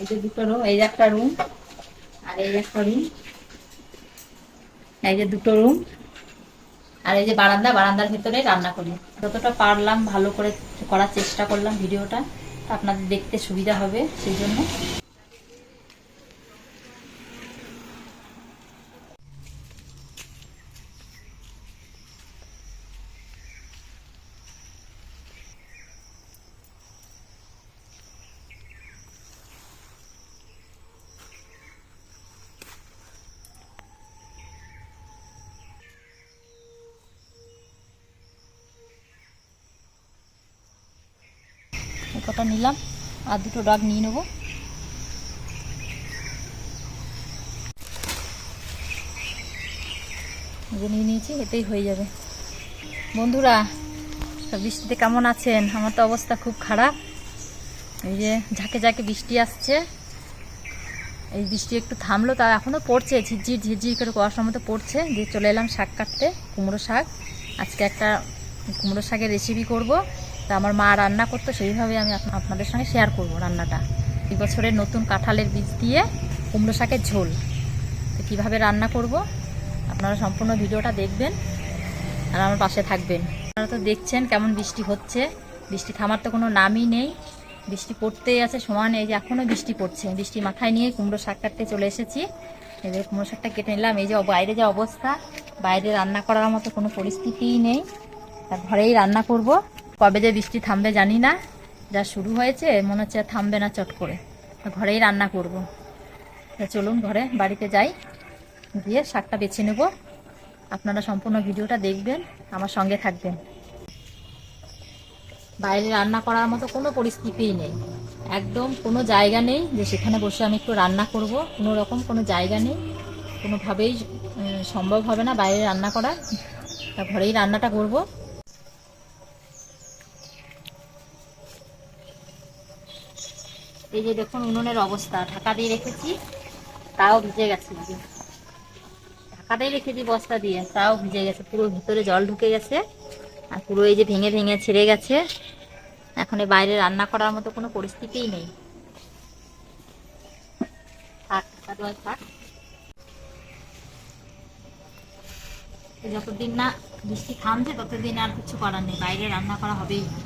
এই যে দুটো রুম এই যে একটা রুম আর এই একটা রুম এই যে দুটো রুম আর এই যে বারান্দা, বারান্দার ভিতরে রান্না করি। যতটা পারলাম ভালো করে করার চেষ্টা করলাম ভিডিওটা আপনাদের দেখতে সুবিধা হবে, সেই জন্য। কটা নিলাম, আর দুটো ডাগ নিয়ে নেব। নিয়ে নিয়েছি, এতেই হয়ে যাবে। বন্ধুরা বৃষ্টিতে কেমন আছেন? আমার তো অবস্থা খুব খারাপ। এই যে ঝাঁকে ঝাঁকে বৃষ্টি আসছে। এই বৃষ্টি একটু থামলো, তা এখনও পড়ছে, ঝিরঝির ঝিরঝির করে কুয়াশার মতো পড়ছে। দিয়ে চলে এলাম শাক কাটতে, কুমড়ো শাক। আজকে একটা কুমড়ো শাকের রেসিপি করব। তা আমার মা রান্না করতো, সেইভাবে আমি আপনাদের সঙ্গে শেয়ার করব রান্নাটা। এই বছরের নতুন কাঁঠালের বীজ দিয়ে কুমড়ো শাকের ঝোল। তো কীভাবে রান্না করব, আপনারা সম্পূর্ণ ভিডিওটা দেখবেন আর আমার পাশে থাকবেন। আপনারা তো দেখছেন কেমন বৃষ্টি হচ্ছে। বৃষ্টি থামার তো কোনো নামই নেই। বৃষ্টি পড়তেই আছে, সমান এই যে এখনও বৃষ্টি পড়ছে। বৃষ্টি মাথায় নিয়ে কুমড়ো শাক কাটতে চলে এসেছি। যে কুমড়ো শাকটা কেটে নিলাম। এই যে বাইরে যে অবস্থা, বাইরে রান্না করার মতো কোনো পরিস্থিতিই নেই। তা ঘরেই রান্না করব। কবে যে বৃষ্টি থামবে জানি না। যা শুরু হয়েছে, মনে হচ্ছে থামবে না চট করে। ঘরেই রান্না করব। তা চলুন ঘরে, বাড়িতে যাই। গিয়ে শাকটা বেছে নেব। আপনারা সম্পূর্ণ ভিডিওটা দেখবেন, আমার সঙ্গে থাকবেন। বাইরে রান্না করার মতো কোনো পরিস্থিতিই নেই। একদম কোনো জায়গা নেই যে সেখানে বসে আমি একটু রান্না করব। কোনো রকম কোনো জায়গা নেই। কোনোভাবেই সম্ভব হবে না বাইরে রান্না করা তা ঘরেই রান্নাটা করব। এই যে দেখুন উনুনের অবস্থা, ঢাকা দিয়ে রেখেছি, তাও ভিজে গেছে এই যে। ঢাকাটাই রেখেছি বস্তা দিয়ে, তাও ভিজে গেছে, পুরো ভিতরে জল ঢুকে গেছে, আর পুরো এই যে ভেঙে ভেঙে ছিঁড়ে গেছে এখন এই বাইরে রান্না করার মতো কোনো পরিস্থিতিই নেই যতদিন না বৃষ্টি থামছে, ততদিন আর কিছু করার নেই, বাইরে রান্না করা হবেই না।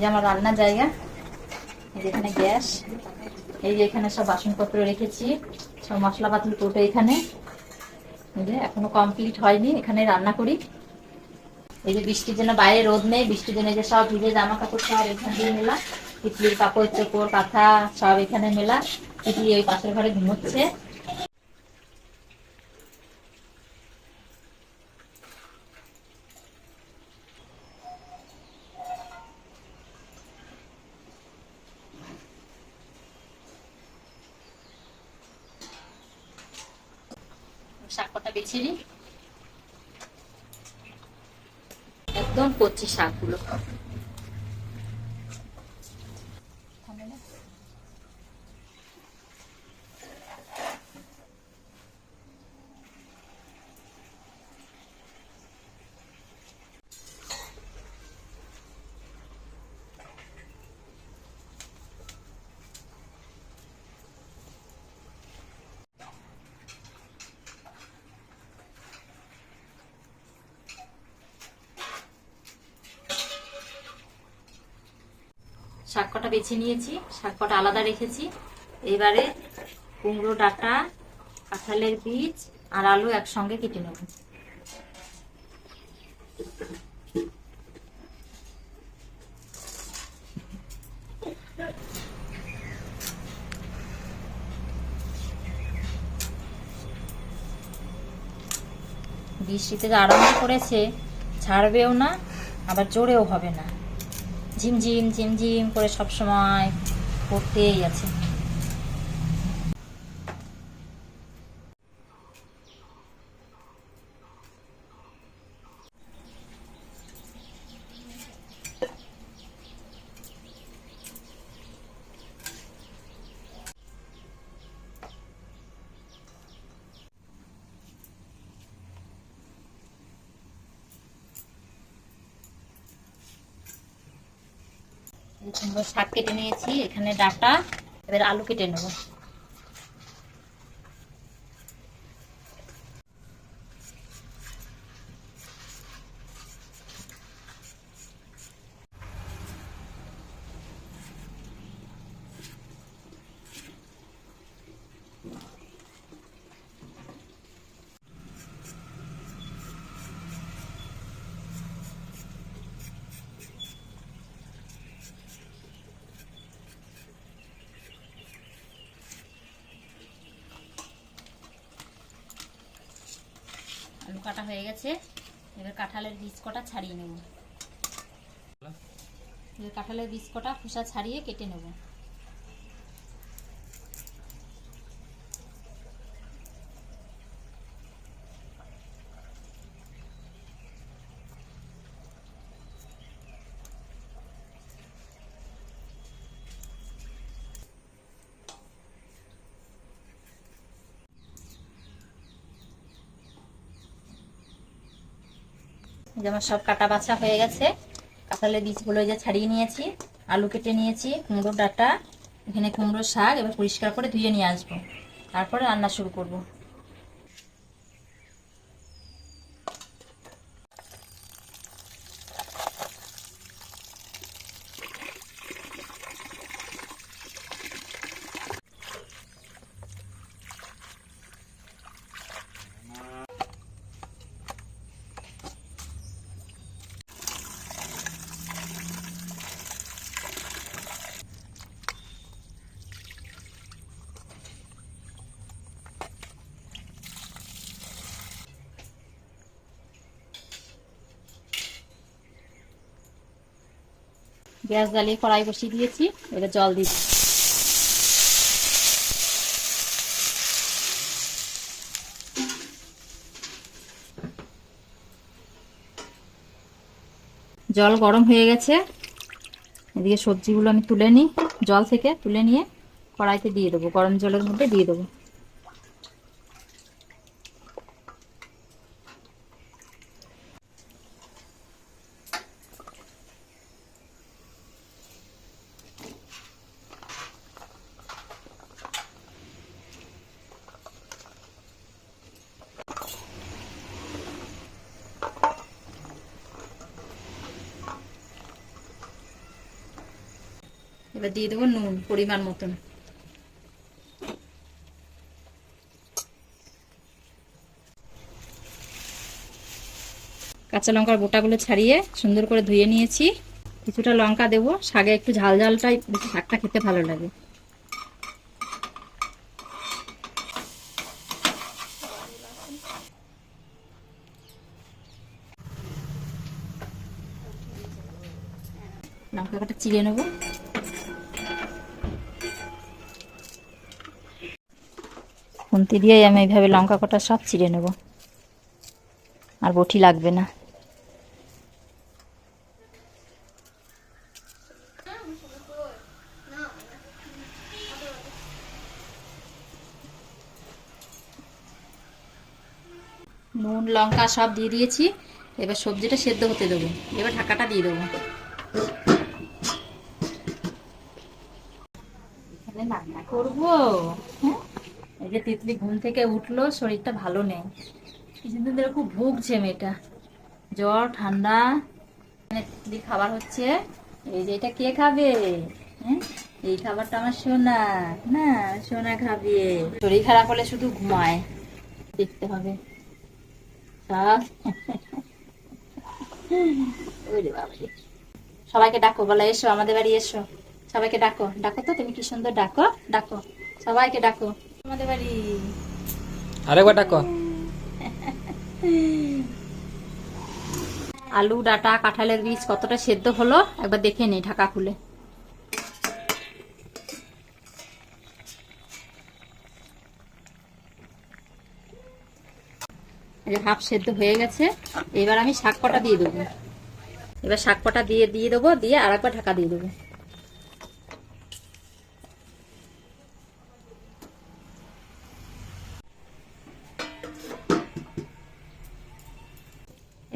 যে আমার রান্নার জায়গা, এই যে এখানে গ্যাস, এই যে এখানে সব বাসনপত্র রেখেছি, সব মশলাপাতি কোটো এখানে। এই যে এখনও কমপ্লিট হয়নি, এখানে রান্না করি। এই যে বৃষ্টির জন্য বাইরে রোদ নেই, বৃষ্টির জন্য যে সব ভিজে জামা কাপড় সব এখান দিয়ে মেলা। তিতলির কাপড়, চোপড়, কাঁথা সব এখানে মেলা। তিতলি ওই পাশের ঘরে ঘুমোচ্ছে। শাক কটা বেছে নিই। একদম কচি শাকগুলো। শাক কটা বেছে নিয়েছি শাক কটা আলাদা রেখেছি। এবারে কুমড়ো, ডাটা, কাঁঠালের বীজ আর আলু একসঙ্গে কেটে নেব। বৃষ্টিতে যে আরম্ভ করেছে, ছাড়বেও না, আবার জোরেও হবে না। ঝিমঝিম ঝিমঝিম করে সব সময় করতেই আছে। শাক কেটে নিয়েছি এখানে ডাটা এবার আলু কেটে নেব। কাটা হয়ে গেছে। এবার কাঁঠালের বীজ কটা ছাড়িয়ে নেব। কাঁঠালের বীজ কটা খোসা ছাড়িয়ে কেটে নেব। যে আমার সব কাটা বাছা হয়ে গেছে। কাঁঠালের বীজগুলো যে ছাড়িয়ে নিয়েছি, আলু কেটে নিয়েছি, কুমড়োর ডাটা, এখানে কুমড়োর শাক এবার পরিষ্কার করে ধুয়ে নিয়ে আসব। তারপরে রান্না শুরু করব। গ্যাস জ্বালিয়ে কড়াই বসিয়ে দিয়েছি, এবার জল দিচ্ছি। জল গরম হয়ে গেছে। এদিকে সবজিগুলো আমি তুলে নিই, জল থেকে তুলে নিয়ে কড়াইতে দিয়ে দেবো, গরম জলের মধ্যে দিয়ে দেবো। এবার দিয়ে দেবো নুন, পরিমাণ মতন। কাঁচা লঙ্কার বোটাগুলো ছাড়িয়ে সুন্দর করে ধুয়ে নিয়েছি। কিছুটা লঙ্কা দেবো শাকে একটু ঝাল ঝালটাই শাকটা খেতে ভালো লাগে। লঙ্কা কাটা চিড়ে নেব। খুন্তি দিয়েই আমি এইভাবে লঙ্কা কটা সব চিড়ে নেব। আর বটি লাগবে না। নুন, লঙ্কা সব দিয়ে দিয়েছি। এবার সবজিটা সেদ্ধ হতে দেবো। এবার ঢাকাটা দিয়ে দেবো। এখানে রান্না করব। হ্যাঁ? যে তিতলি ঘুম থেকে উঠল, শরীরটা ভালো নেই। কিছুদিন ধরে খুব ভুগছে মেয়েটা। জ্বর, ঠান্ডা এখানে তিতলি খাবার হচ্ছে। এই যে এটা কে খাবে? হ্যাঁ? এই খাবারটা আমার সোনা। না, সোনা খাবে। শরীর খারাপ হলে শুধু ঘুমায়। দেখতে হবে। সবাইকে ডাকো, বলে, এসো, আমাদের বাড়ি এসো। সবাইকে ডাকো। ডাকো তো? তুমি কি সুন্দর ডাকো? ডাকো। সবাইকে ডাকো। আমাদের বাড়ি? আরেকবার ডাকো আলু ডাটা কাঁঠালের বীজ কতটা সেদ্ধ হলো? একবার দেখে নেই ঢাকা খুলে। হাফ সেদ্ধ হয়ে গেছে। এবার আমি শাক কটা দিয়ে দেবো। এবার শাক কটা দিয়ে দিয়ে দেবো দিয়ে আর একবার ঢাকা দিয়ে দেবো।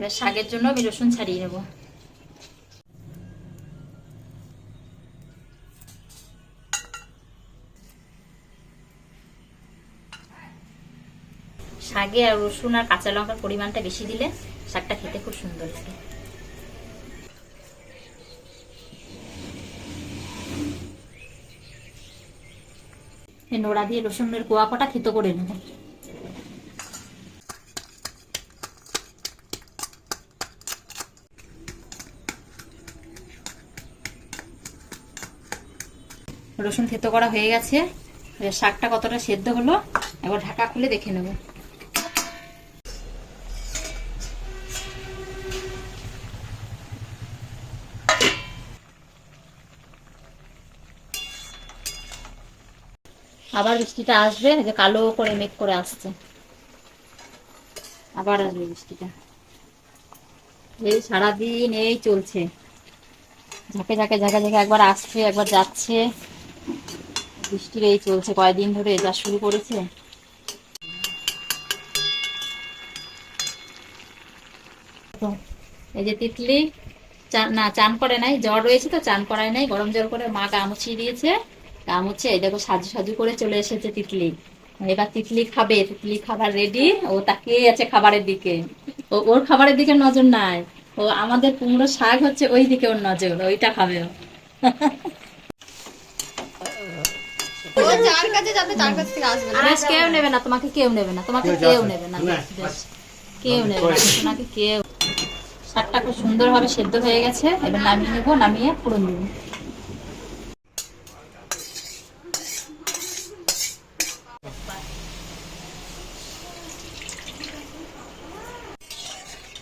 এবার শাকের জন্য আমি রসুন ছাড়িয়ে নেব। শাকে আর রসুন আর কাঁচা লঙ্কার পরিমাণটা বেশি দিলে শাকটা খেতে খুব সুন্দর লাগে। নোড়া দিয়ে রসুনের কোয়াকোটা খেতে করে নেব। রসুন থেতো করা হয়ে গেছে। শাকটা কতটা সেদ্ধ হলো, এবার ঢাকা খুলে দেখে নেব। আবার বৃষ্টিটা আসবে যে কালো করে মেঘ করে আসছে। আবার আসবে বৃষ্টিটা এই সারাদিন এই চলছে। ঝাঁকে ঝাঁকে ঝাঁকে ঝাঁকে একবার আসছে, একবার যাচ্ছে। বৃষ্টির এই চলছে। কয়েকদিন ধরে যা শুরু করেছে? এই যে তিতলি না, চান করে নাই। জ্বর রয়েছে তো, চান করায় নাই। গরম জল করে মা গা মুছিয়ে দিয়েছে। গা মুছে এই দেখো সাজু সাজু করে চলে এসেছে তিতলি। এবার তিতলি খাবে। তিতলি খাবার রেডি ও তাকিয়ে আছে খাবারের দিকে। ও, ওর খাবারের দিকে নজর নাই। ও, আমাদের কুমড়ো শাক হচ্ছে ওই দিকে ওর নজর। ওইটা খাবে ও। যার কাছে যাবে তার কাছ থেকে আসবে না। বেশ কেউ নেবে না তোমাকে কেউ নেবে না তোমাকে কেউ নেবে না। বেশ, বেশ। কেউ নেবে না তোমাকে কেউ। শাকটা খুব সুন্দরভাবে সেদ্ধ হয়ে গেছে এবার নামিয়ে নেব নামিয়ে দেবো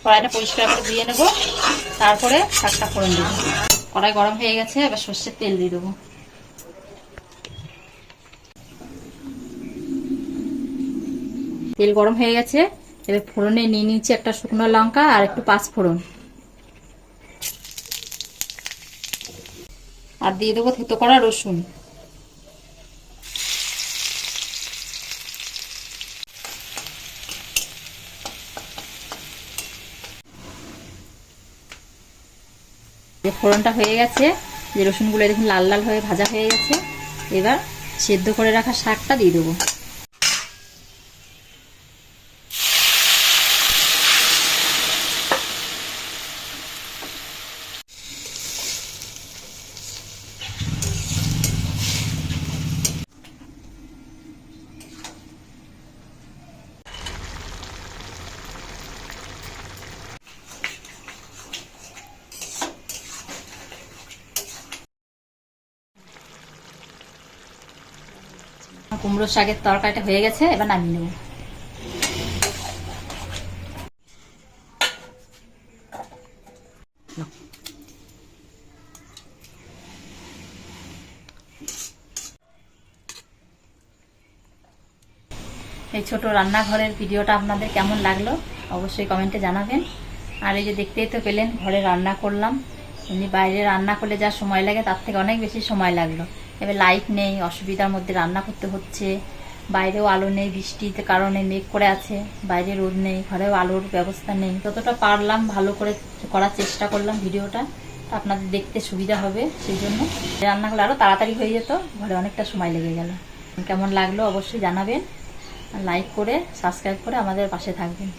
কড়াইটা পরিষ্কার করে দিয়ে নেব তারপরে শাকটা ফোড়ন দেবো কড়াই গরম হয়ে গেছে এবার সর্ষের তেল দিয়ে দেবো। তেল গরম হয়ে গেছে। এবার ফোড়নে নিয়ে নিয়েছি একটা শুকনো লঙ্কা আর একটু পাঁচ ফোড়ন। আর দিয়ে দেবো থেতো করা রসুন। ফোড়নটা হয়ে গেছে, যে রসুনগুলো দেখুন লাল লাল হয়ে ভাজা হয়ে গেছে, এবার সেদ্ধ করে রাখা শাকটা দিয়ে দেবো। কুমড়ো শাকের তরকারিটা হয়ে গেছে, এবার নামিয়ে নেব। এই ছোট রান্নাঘরের ভিডিওটা আপনাদের কেমন লাগল অবশ্যই কমেন্টে জানাবেন। আর এই যে দেখতেই তো পেলেন, ঘরে রান্না করলাম। এমনি বাইরে রান্না করলে যা সময় লাগে, তার থেকে অনেক বেশি সময় লাগল। এবার লাইট নেই, অসুবিধার মধ্যে রান্না করতে হচ্ছে। বাইরেও আলো নেই, বৃষ্টির কারণে মেঘ করে আছে, বাইরে রোদ নেই, ঘরেও আলোর ব্যবস্থা নেই। যতটা পারলাম ভালো করে করার চেষ্টা করলাম ভিডিওটা আপনাদের দেখতে সুবিধা হবে, সেই জন্য। রান্না করলে আরও তাড়াতাড়ি হয়ে যেত, ঘরে অনেকটা সময় লেগে গেল। কেমন লাগল অবশ্যই জানাবেন লাইক করে সাবস্ক্রাইব করে আমাদের পাশে থাকবেন।